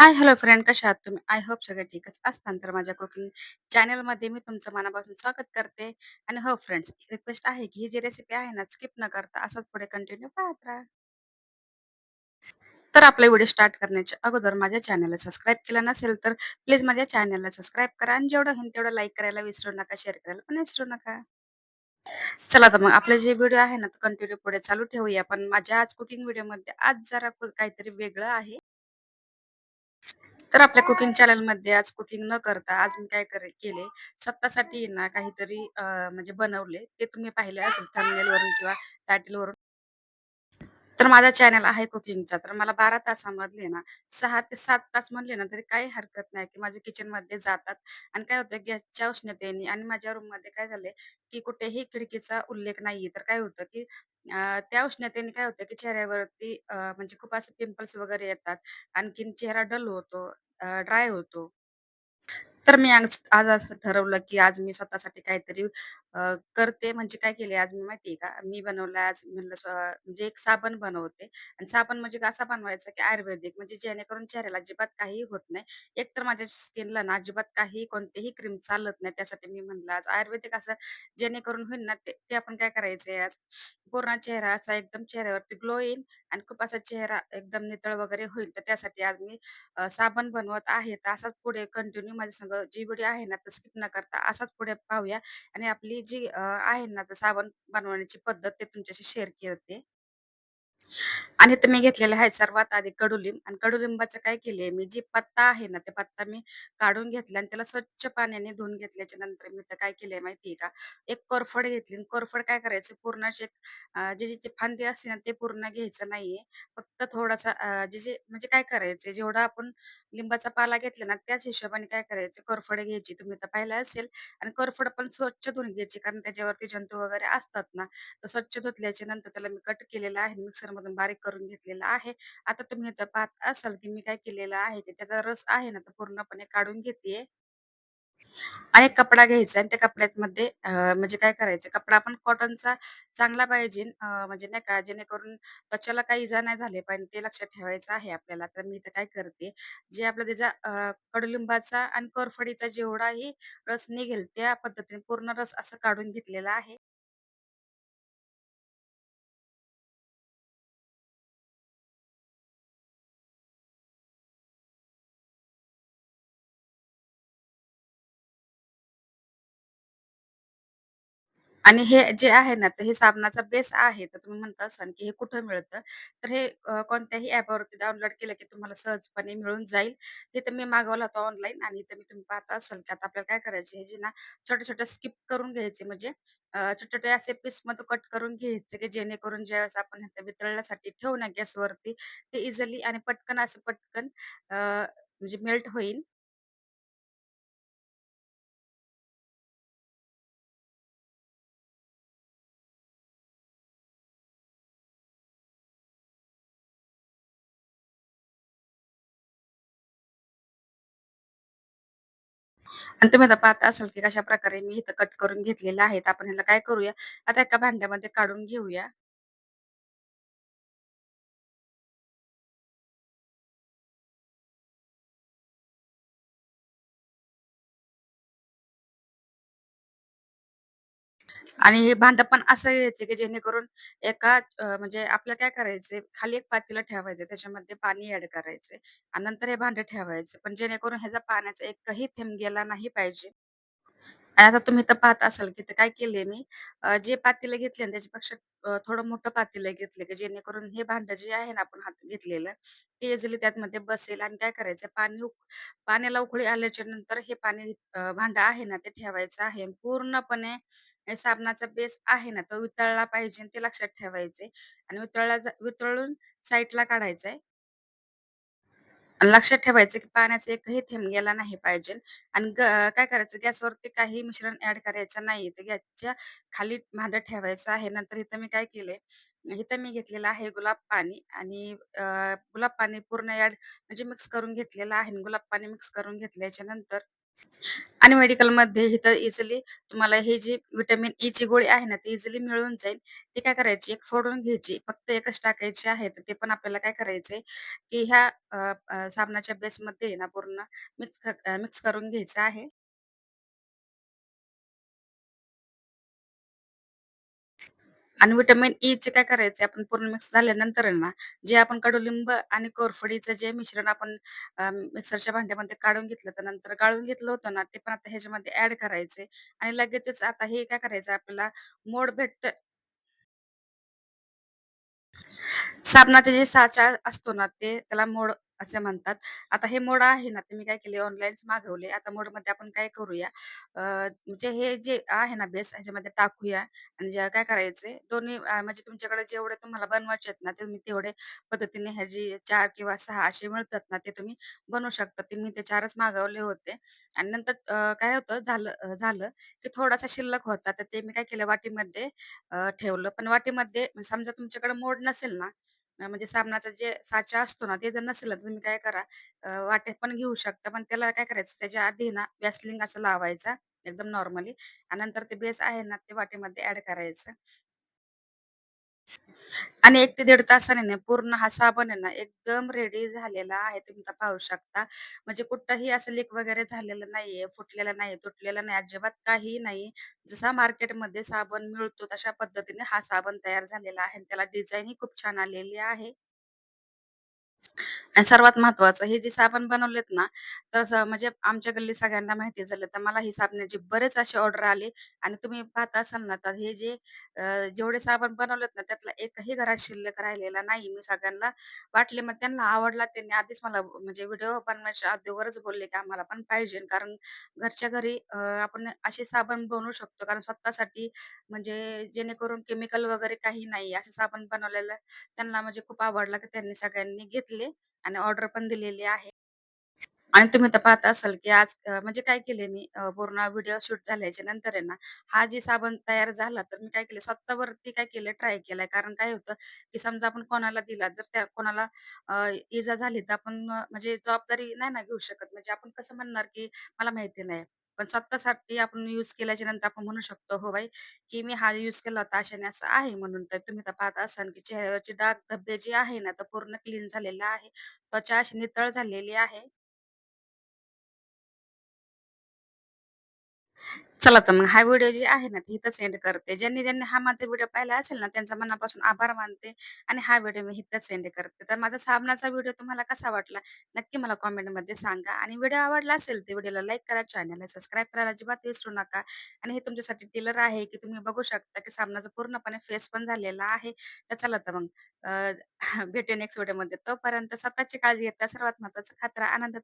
हाय, hello friend कशा आहात तुम्ही? आय होप सगळे ठीकच असतान तर माझ्या कुकिंग चॅनलमध्ये मी तुमचं मनापासून स्वागत करते. आणि हो फ्रेंड्स, रिक्वेस्ट आहे की ही जी रेसिपी आहे ना, स्किप न करता असंच पुढे कंटिन्यू पाहत राहा. तर आपला व्हिडिओ स्टार्ट करण्याच्या अगोदर माझ्या चॅनलला सबस्क्राईब केलं नसेल, तर प्लीज माझ्या चॅनलला सबस्क्राईब करा आणि जेवढं होईल तेवढं लाईक करायला विसरू नका, शेअर करायला पण विसरू नका. चला तर मग आपले जे व्हिडिओ आहे ना, कंटिन्यू पुढे चालू ठेवूया. पण माझ्या आज कुकिंग व्हिडिओमध्ये आज जरा काहीतरी वेगळं आहे. तर आपल्या कुकिंग चॅनलमध्ये आज कुकिंग न करता आज मी काय करे केले, स्वतःसाठी ना काहीतरी अ, म्हणजे बनवले. ते तुम्ही पाहिले असेल थंबनेलवरून किंवा टायटलवरून. तर माझा चॅनल आहे कुकिंगचा. तर मला 12 तासामधले ना सहा ते सात तास म्हणले ना तरी काही हरकत नाही, की माझे किचनमध्ये जातात. आणि काय होतं गॅसच्या उष्णतेने आणि माझ्या रूममध्ये काय झालंय, की कुठेही खिडकीचा उल्लेख नाहीये. तर काय होतं, की अ, त्या उष्णतेने काय होतं, की चेहऱ्यावरती अ, म्हणजे खूप असे पिंपल्स वगैरे येतात. आणखीन चेहरा डल होतो, ड्राय होतो. तर मी आज आज असं ठरवलं, की आज मी स्वतःसाठी काहीतरी अ, करते. म्हणजे काय केले आज मी माहिती आहे का? मी बनवलं आज म्हणलं स्व म्हणजे एक साबण बनवते आणि साबण म्हणजे कसा बनवायचा, की आयुर्वेदिक म्हणजे जेणेकरून चेहऱ्याला अजिबात काहीही होत नाही. एक तर माझ्या स्किनला ना अजिबात काही कोणतीही क्रीम चालत नाही. त्यासाठी मी म्हणलं आज आयुर्वेदिक असं जेणेकरून होईल ना, ते ते आपण काय करायचंय आज पूर्ण चेहरा असा एकदम चेहऱ्यावरती ग्लो येईल आणि खूप असा चेहरा एकदम नितळ वगैरे होईल. तर त्यासाठी आज मी अ, साबण बनवत आहे. तर असाच पुढे कंटिन्यू माझ्या संग जी व्हिडिओ आहे ना, तर स्किप न करता असाच पुढे पाहूया आणि आपली जी अ, आहे ना, तर साबण बनवण्याची पद्धत ते तुमच्याशी शेअर करते. आणि तर मी घेतलेलं आहे सर्वात आधी कडुलिंब आणि कडुलिंबाचं काय केलंय मी जी पत्ता आहे ना, ते पत्ता मी काढून घेतला आणि त्याला स्वच्छ पाण्याने धुवून घेतल्याच्या नंतर मी तर काय केलंय माहितीये का? एक कोरफड घेतली आणि कोरफड काय करायचं पूर्ण अशी एक जे फांदी असते ना, ते पूर्ण घ्यायचं नाहीये. फक्त थोडासा जे जे म्हणजे काय करायचं जेवढा आपण लिंबाचा पाला घेतला ना, त्याच हिशोबाने काय करायचं कोरफड घ्यायची. तुम्ही तर पाहिलं असेल आणि कोरफड पण स्वच्छ धुवून घ्यायची कारण त्याच्यावरती जंतू वगैरे असतात ना, तर स्वच्छ धुतल्याच्या नंतर त्याला मी कट केलेलं आहे. मधून बारीक करून घेतलेला आहे. आता तुम्ही इथं पाहत असाल, की मी काय केलेलं आहे, की त्याचा रस आहे ना, तो पूर्णपणे काढून घेते आणि एक कपडा घ्यायचा आणि त्या कपड्यामध्ये मध्ये म्हणजे काय करायचं, कपडा पण कॉटनचा चांगला पाहिजे म्हणजे नाही का, जेणेकरून त्वचाला काही इजा नाही झाले पाहिजे, ते लक्षात ठेवायचं आहे आपल्याला. तर मी इथं काय करते, जे आपला त्याचा कडुलिंबाचा आणि कोरफडीचा जेवढाही रस निघेल, त्या पद्धतीने पूर्ण रस असं काढून घेतलेला आहे. आणि हे जे आहे ना, तर हे साबणाचा बेस आहे. तर तुम्ही म्हणत असाल, की हे कुठं मिळतं? तर हे अ, कोणत्याही ॲपवरती डाउनलोड केलं, की तुम्हाला सहजपणे मिळून जाईल. हे तर मी मागवलं होतं ऑनलाईन आणि इथं मी तुम्ही पाहता असाल, की आता आपल्याला काय करायचे हे जे ना छोटे-छोटे स्किप करून घ्यायचे म्हणजे अ, छोटे-छोटे असे पीसमध्ये कट करून घ्यायचे, की जेणेकरून ज्यावेळेस आपण हे वितळण्यासाठी ठेवू ना गॅसवरती, ते इझिली आणि पटकन असं पटकन अ, म्हणजे मेल्ट होईल. आणि तुम्ही आता पाहत असाल, की कशाप्रकारे मी इथं कट करून घेतलेले आहेत. आपण ह्याला काय करूया, आता एका भांड्यामध्ये काढून घेऊया. आणि हे भांडं पण असं घ्यायचं, की जेणेकरून एका अ, म्हणजे आपल्याला काय करायचंय, खाली एक पातेलं ठेवायचं, त्याच्यामध्ये पाणी ऍड करायचंय आणि नंतर हे भांडं ठेवायचं. पण जेणेकरून ह्याचा पाण्याचा एकही थेंब गेला नाही पाहिजे. आणि आता तुम्ही तर पाहत असाल, की तर काय केलंय मी अ, जे पातेलं घेतले ना त्याच्यापेक्षा अ, थोडं मोठं पातेलं घेतलं, की जेणेकरून हे भांडं जे आहे ना आपण हातात घेतलेलं, ते इझिली त्यामध्ये बसेल आणि काय करायचं पाणी उक पाण्याला उकळी आल्याच्यानंतर हे पाणी अ, भांडं आहे ना ते ठेवायचं आहे. पूर्णपणे साबणाचा बेस आहे ना तो वितळला पाहिजे ते लक्षात ठेवायचंय आणि वितळला वितळून साईडला काढायचंय. आणि लक्षात ठेवायचं की पाण्याचा एकही थेंब गेला नाही पाहिजे आणि ग काय करायचं गॅसवरती काही मिश्रण ऍड करायचं नाही. तर गॅसच्या खाली भांडं ठेवायचं आहे. नंतर इथं मी काय केलंय, इथं मी घेतलेलं आहे गुलाब पाणी आणि अ, गुलाब पाणी पूर्ण ऍड म्हणजे मिक्स करून घेतलेलं आहे. गुलाब पाणी मिक्स करून घेतल्याच्या नंतर आणि मेडिकलमध्ये इथं इझिली तुम्हाला हे जी विटॅमिन ई e ची गोळी आहे ना, ती इझिली मिळून जाईल. ती काय करायची, एक फोडून घ्यायची. फक्त एकच टाकायची आहे. तर ते पण आपल्याला काय करायचंय, की ह्या साबणाच्या बेसमध्ये ना पूर्ण मिक्स मिक्स करून घ्यायचं आहे. आणि व्हिटॅमिन e ईचे काय करायचे आपण पूर्ण मिक्स झाल्यानंतर आहे ना, जे आपण कडुलिंब आणि कोरफडीचं जे मिश्रण आपण मिक्सरच्या भांड्यामध्ये काढून घेतलं, तर नंतर गाळून घेतलं होतं ना, ते पण आता ह्याच्यामध्ये ऍड करायचे आणि लगेचच आता हे काय करायचं आपल्याला मोड भेटतं साबणाचे जे साचा असतो ना, ते त्याला मोड असे म्हणतात. आता हे मोड आहे ना, ते मी काय केले ऑनलाईनच मागवले. आता मोडमध्ये आपण काय करूया, अ, म्हणजे हे जे आहे ना बेस ह्याच्यामध्ये टाकूया आणि जे काय करायचंय दोन्ही अ, म्हणजे तुमच्याकडे जेवढे तुम्हाला बनवायचे आहेत ना, तुम्ही तेवढे पद्धतीने ह्याची 4 किंवा 6 असे मिळतात ना, ते तुम्ही बनवू शकता. ते मी ते 4च मागवले होते आणि नंतर अ, काय होतं झालं अ, झालं की थोडासा शिल्लक होता, तर ते मी काय केलं वाटीमध्ये अ, ठेवलं. पण वाटीमध्ये समजा तुमच्याकडे मोड नसेल ना, म्हणजे साबणाचा जे साचा असतो ना, ते जर नसेल तर तुम्ही काय करा वाटे पण घेऊ शकता. पण त्याला काय करायचं त्याच्या आधी ना व्यासलिंग असं लावायचा एकदम नॉर्मली आणि नंतर ते बेस आहे ना, ते वाटेमध्ये ऍड करायचं. आणि 1 ते दीड तासाने ना पूर्ण हा साबण आहे ना एकदम रेडी झालेला आहे. तुम्ही आता पाहू शकता. म्हणजे कुठंही असं लीक वगैरे झालेलं नाहीये, फुटलेलं नाही, तुटलेलं नाही, अजिबात काहीही नाही. जसा मार्केटमध्ये साबण मिळतो तशा पद्धतीने हा साबण तयार झालेला आहे. आणि त्याला डिझाईनही खूप छान आलेली आहे. आणि सर्वात महत्त्वाचं हे जे साबण बनवलेत ना, तर म्हणजे आमच्या गल्ली सगळ्यांना माहिती झालं. तर मला ही साबणाची बरेच असे ऑर्डर आले आणि तुम्ही पाहत असाल ना, तर हे जे अ, जेवढे साबण बनवलेत ना, त्यातला एकही घरात शिल्लक राहिलेला नाही. मी सगळ्यांना वाटले, मग त्यांना आवडला. त्यांनी आधीच मला म्हणजे व्हिडिओ बनवायच्या अगोदरच बोलले, की आम्हाला पण पाहिजे. कारण घरच्या घरी अ, आपण असे साबण बनवू शकतो. कारण स्वतःसाठी म्हणजे जेणेकरून केमिकल वगैरे काही नाही, असं साबण बनवलेलं त्यांना म्हणजे खूप आवडला, की त्यांनी सगळ्यांनी घेतले आणि ऑर्डर पण दिलेली आहे. आणि तुम्ही तर पाहत असाल, की आज म्हणजे काय केले मी पूर्ण व्हिडिओ शूट झाल्याच्यानंतर आहे ना, हा जे साबण तयार झाला, तर मी काय केले स्वतःवरती काय केलं ट्राय केलाय. कारण काय होतं, की समजा आपण कोणाला दिला, जर त्या कोणाला इजा झाली, तर आपण म्हणजे जबाबदारी नाही ना घेऊ शकत. म्हणजे आपण कसं म्हणणार, की मला माहिती नाही. पण स्वतःसाठी आपण यूज केल्याच्यानंतर आपण म्हणू शकतो, "हो बाई, की मी हा यूज केला होता, अशाने असं आहे." म्हणून. तर तुम्ही तर पाहत असाल, की चेहऱ्यावरचे डाग धब्बे जे आहे ना, तर पूर्ण क्लीन झालेलं आहे. त्वचा अशी नितळ झालेली आहे. चला तर मग हा व्हिडिओ जे आहे ना, ते इथंच एंड करते. ज्यांनी ज्यांनी हा माझा व्हिडिओ पाहिला असेल ना, त्यांचा मनापासून आभार मानते आणि हा व्हिडिओ मी इथंच एंड करते. तर माझा साबणाचा व्हिडिओ तुम्हाला कसा वाटला, नक्की मला कॉमेंटमध्ये सांगा आणि व्हिडिओ आवडला असेल, तर व्हिडिओला लाईक करा, चॅनलला सबस्क्राईब करायला अजिबात विसरू नका आणि हे तुमच्यासाठी टिलर आहे, की तुम्ही बघू शकता, की साबणाचा पूर्णपणे फेस पण झालेला आहे. तर चला तर मग अ, भेटूया नेक्स्ट व्हिडिओमध्ये. तोपर्यंत स्वतःची काळजी घेता सर्वात महत्त्वाचा खात्रा आनंदात